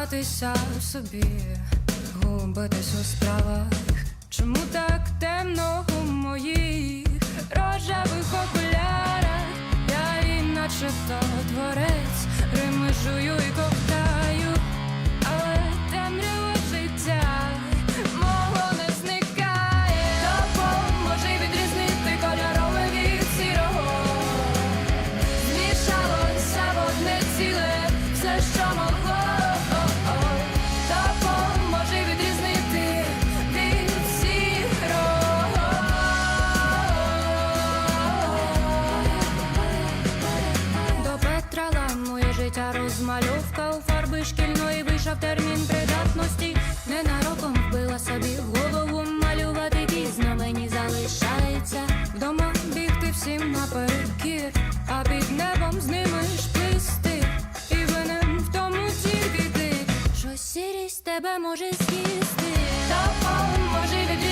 Замкнутися в собі, губитись у справах. Чому так темно у моїх рожевих окулярах? Я іначе начебто творець, Третя розмальовка у фарби шкільної вийшов термін придатності. Ненароком вбила собі голову малювати пізно мені залишається. Вдома бігти всім наперекір, а під небом з ними ж плисти. І винен в тому тільки ти, що сірість тебе може з'їсти, та може відрізати.